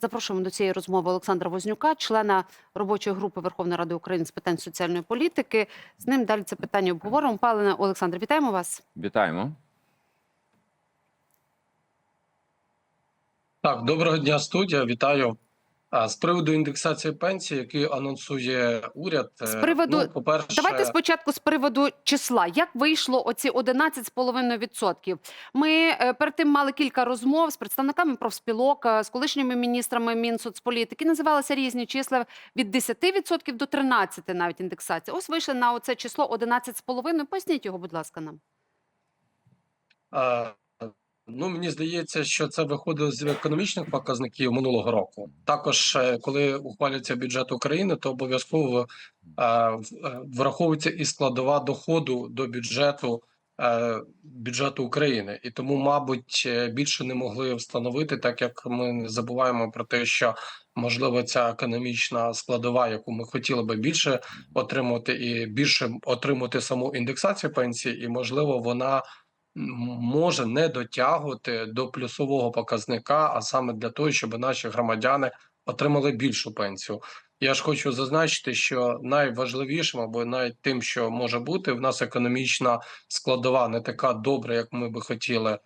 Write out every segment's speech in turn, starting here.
Запрошуємо до цієї розмови Олександра Вознюка, члена робочої групи Верховної Ради України з питань соціальної політики. З ним далі це питання обговоримо. Пане Олександр, вітаємо вас. Вітаємо. Так, доброго дня, студія. Вітаю. А з приводу індексації пенсії, який анонсує уряд, З е, приводу- ну, по-перше, Давайте спочатку з приводу числа. Як вийшло оці 11,5%? Ми е, перед тим мали кілька розмов з представниками профспілок, е, з колишніми міністрами Мінсоцполітики. Називалися різні числа від 10% до 13% навіть індексація. Ось вийшли на оце число 11,5%. Поясніть його, будь ласка, нам. е, ну мені здається, що це виходило з економічних показників минулого року. Також, е, коли ухвалюється бюджет України, то обов'язково е, е, враховується і складова доходу до бюджету. Бюджету України, і тому, мабуть, більше не могли встановити, так як ми не забуваємо про те, що можливо ця економічна складова, яку ми хотіли би більше отримати, і більше отримати саму індексацію пенсії, і можливо, вона може не дотягувати до плюсового показника, а саме для того, щоб наші громадяни отримали більшу пенсію. Я ж хочу зазначити, що найважливішим або навіть тим, що може бути, в нас економічна складова не така добра, як ми би хотіли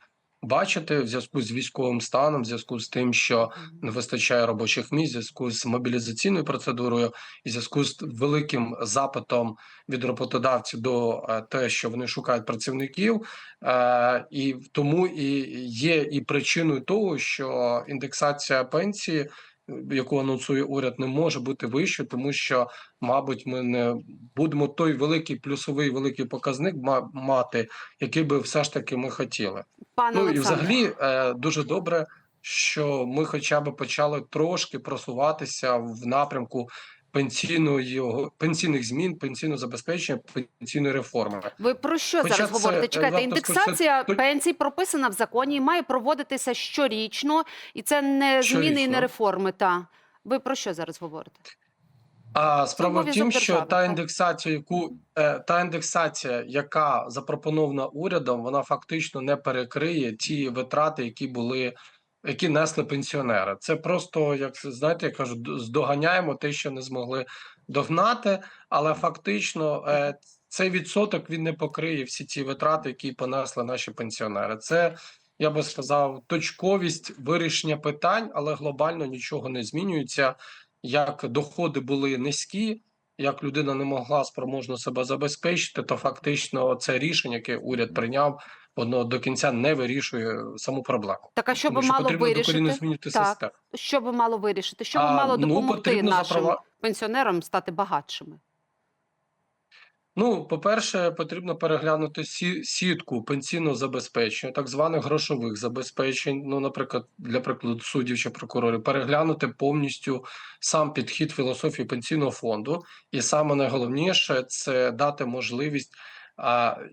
бачити, в зв'язку з військовим станом, в зв'язку з тим, що не вистачає робочих місць, в зв'язку з мобілізаційною процедурою, і в зв'язку з великим запитом від роботодавців до е, те, що вони шукають працівників, е, і тому і є і причиною того, що індексація пенсії. Яку анонсує уряд, не може бути вищою, тому що, мабуть, ми не будемо той великий плюсовий великий показник ма- мати, який би все ж таки ми хотіли. Пане Ну і взагалі е, дуже добре, що ми хоча б почали трошки просуватися в напрямку пенсійної пенсійних змін, пенсійного забезпечення, пенсійної реформи. Ви про що Хоча зараз це, говорите? е, Чекайте, варто індексація то- пенсій прописана в законі і має проводитися щорічно, і це не зміни і не реформи. Та ви про що зараз говорите? А справа в тім, що та індексація, яку е, та індексація, яка запропонована урядом, вона фактично не перекриє ті витрати, які були. Які несли пенсіонери, це просто як знаєте, я кажу, здоганяємо те, що не змогли догнати, але фактично е, цей відсоток він не покриє всі ті витрати, які понесли наші пенсіонери. Це я би сказав, точковість вирішення питань, але глобально нічого не змінюється. Як доходи були низькі, як людина не могла спроможно себе забезпечити, то фактично це рішення, яке уряд прийняв, воно до кінця не вирішує саму проблему. Так а що би мало вирішити? змінити Так. систему. Що би мало вирішити? Що би мало ну, допомогти потрібно нашим заправа- пенсіонерам стати багатшими? Ну, по-перше, потрібно переглянути сі- сітку пенсійного забезпечення, так званих грошових забезпечень. Ну, наприклад, для прикладу, суддів чи прокурорів, переглянути повністю сам підхід філософії пенсійного фонду. І саме найголовніше це дати можливість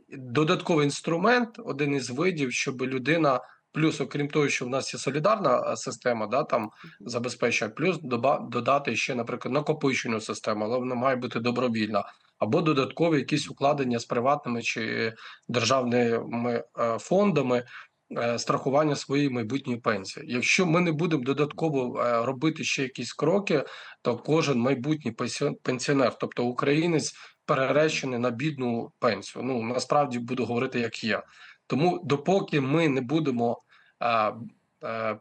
додатковий інструмент, один із видів, щоб людина. Плюс, окрім того, що в нас є солідарна система, да там забезпечує, плюс доба- додати ще, наприклад, накопичену систему, але вона має бути добровільна або додаткові якісь укладення з приватними чи державними е, фондами е, страхування своєї майбутньої пенсії. Якщо ми не будемо додатково е, робити ще якісь кроки, то кожен майбутній пенсіонер, тобто українець, переречений на бідну пенсію. Ну насправді буду говорити, як є. Тому допоки ми не будемо. е, е,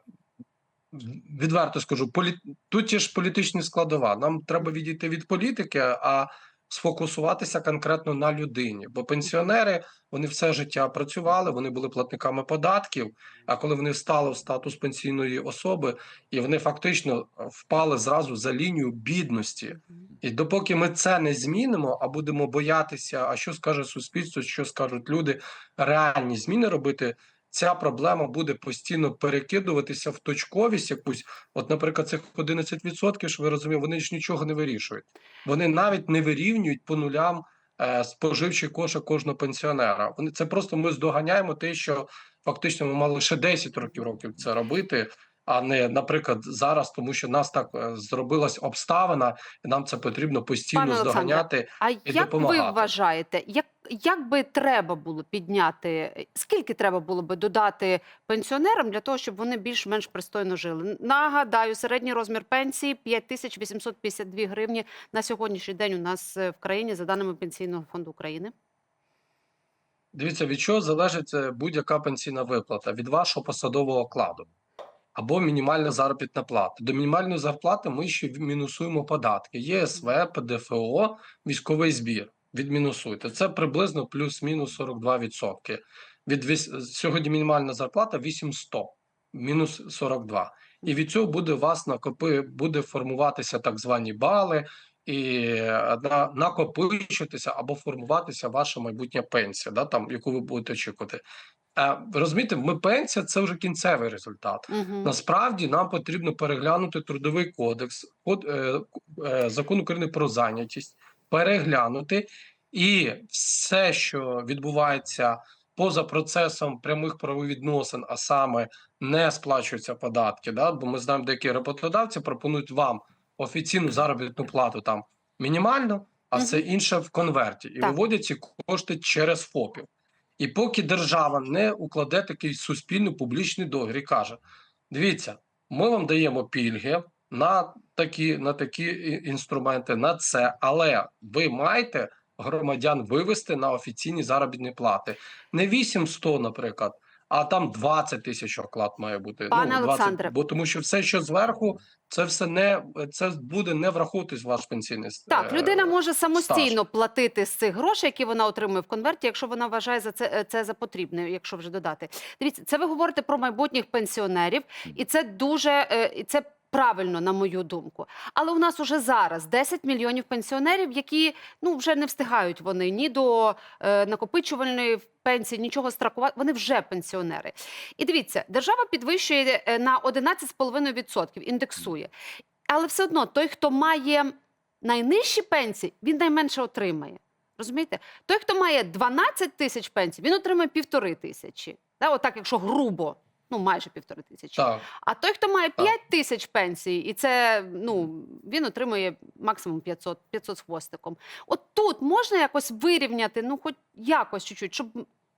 Відверто скажу, полі... тут є ж політичні складова. Нам треба відійти від політики, а сфокусуватися конкретно на людині. Бо пенсіонери вони все життя працювали, вони були платниками податків. А коли вони встали в статус пенсійної особи, і вони фактично впали зразу за лінію бідності. І допоки ми це не змінимо, а будемо боятися, а що скаже суспільство, що скажуть люди, реальні зміни робити. Ця проблема буде постійно перекидуватися в точковість якусь. От, наприклад, цих 11%, що ви розумієте, вони ж нічого не вирішують. Вони навіть не вирівнюють по нулям е, споживчий кошик кожного пенсіонера. Вони це просто ми здоганяємо те, що фактично ми мали ще 10 років років це робити. а не, наприклад, зараз, тому що нас так е, зробилась обставина, і нам це потрібно постійно Пане здоганяти. А як ви вважаєте, як, як би треба було підняти, скільки треба було би додати пенсіонерам для того, щоб вони більш-менш пристойно жили? Нагадаю, середній розмір пенсії 5852 гривні на сьогоднішній день у нас е, в країні за даними Пенсійного фонду України. Дивіться, від чого залежить е, будь-яка пенсійна виплата від вашого посадового окладу або мінімальна заробітна плата. До мінімальної зарплати ми ще мінусуємо податки: ЄСВ, ПДФО, військовий збір. Відмінусуйте. Це приблизно плюс-мінус 42%. Від віс- сьогодні мінімальна зарплата 8100, мінус 42. І від цього буде у вас накопи, буде формуватися так звані бали, і е, на, накопичитися або формуватися ваша майбутня пенсія, да, там, яку ви будете очікувати. Е, розумієте, ми пенсія це вже кінцевий результат. Угу. Насправді нам потрібно переглянути трудовий кодекс, код, е, е, закон України про зайнятість, переглянути і все, що відбувається поза процесом прямих правовідносин, а саме не сплачуються податки. Да? Бо ми знаємо, деякі роботодавці пропонують вам офіційну заробітну плату там мінімально, а все інше в конверті, і Так. виводять ці кошти через ФОПів. І поки держава не укладе такий суспільний публічний договір і каже: дивіться, ми вам даємо пільги на такі, на такі інструменти, на це, але ви маєте громадян вивести на офіційні заробітні плати. Не 800, наприклад, а там 20 тисяч оклад має бути. Пане Олександре. бо тому що все, що зверху, це все не це буде не враховуватись ваш пенсійний Так, е, людина може самостійно стаж. платити з цих грошей, які вона отримує в конверті, якщо вона вважає за це, е, це за потрібне, якщо вже додати. Дивіться, це ви говорите про майбутніх пенсіонерів, і це дуже е, це правильно, на мою думку. Але у нас уже зараз 10 мільйонів пенсіонерів, які ну вже не встигають вони ні до е, накопичувальної пенсії, нічого страхувати. Вони вже пенсіонери. І дивіться, держава підвищує е, на 11,5%, індексує. Але все одно той, хто має найнижчі пенсії, він найменше отримає. Розумієте? Той, хто має 12 тисяч пенсій, він отримає півтори тисячі. Да, отак, якщо грубо, ну майже півтори тисячі. Так. А той, хто має Так. 5 тисяч пенсій, і це ну він отримує максимум 500, 500 з хвостиком. От тут можна якось вирівняти, ну хоч якось чуть-чуть, щоб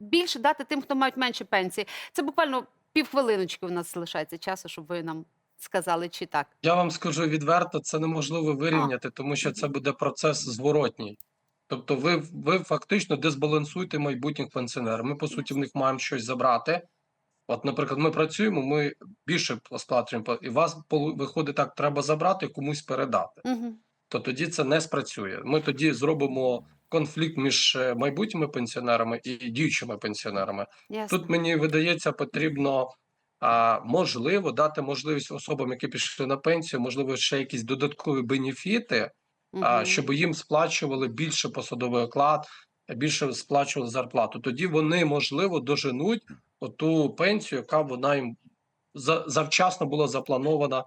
більше дати тим, хто мають менше пенсії. Це буквально півхвилиночки у нас залишається часу, щоб ви нам сказали, чи так. Я вам скажу відверто, це неможливо вирівняти, тому що це буде процес зворотній. Тобто, ви, ви фактично дезбалансуєте майбутніх пенсіонерів. Ми, по суті, в них маємо щось забрати. От, наприклад, ми працюємо, ми більше сплачуємо, і вас виходить так, треба забрати, комусь передати. Угу. То тоді це не спрацює. Ми тоді зробимо конфлікт між е, майбутніми пенсіонерами і діючими пенсіонерами. Ясно. Тут мені видається, потрібно а, можливо дати можливість особам, які пішли на пенсію, можливо, ще якісь додаткові бенефіти, а, щоб їм сплачували більше посадовий оклад, більше сплачували зарплату. Тоді вони можливо доженуть оту пенсію, яка вона їм за, завчасно була запланована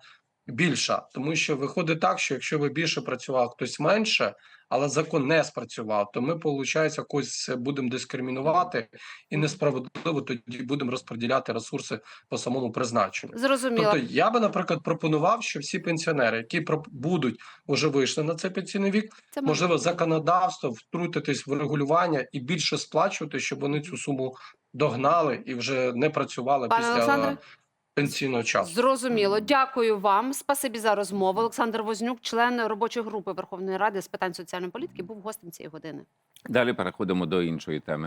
більша. Тому що виходить так, що якщо ви більше працював, хтось менше, але закон не спрацював, то ми, виходить, когось будемо дискримінувати і несправедливо тоді будемо розподіляти ресурси по самому призначенню. Зрозуміло. Тобто я би, наприклад, пропонував, що всі пенсіонери, які будуть уже вийшли на цей пенсійний вік, Це можливо, законодавство втрутитись в регулювання і більше сплачувати, щоб вони цю суму догнали і вже не працювали Пане після Олександре? Пенсійного часу. Зрозуміло. Дякую вам. Спасибі за розмову. Олександр Вознюк, член робочої групи Верховної Ради з питань соціальної політики, був гостем цієї години. Далі переходимо до іншої теми.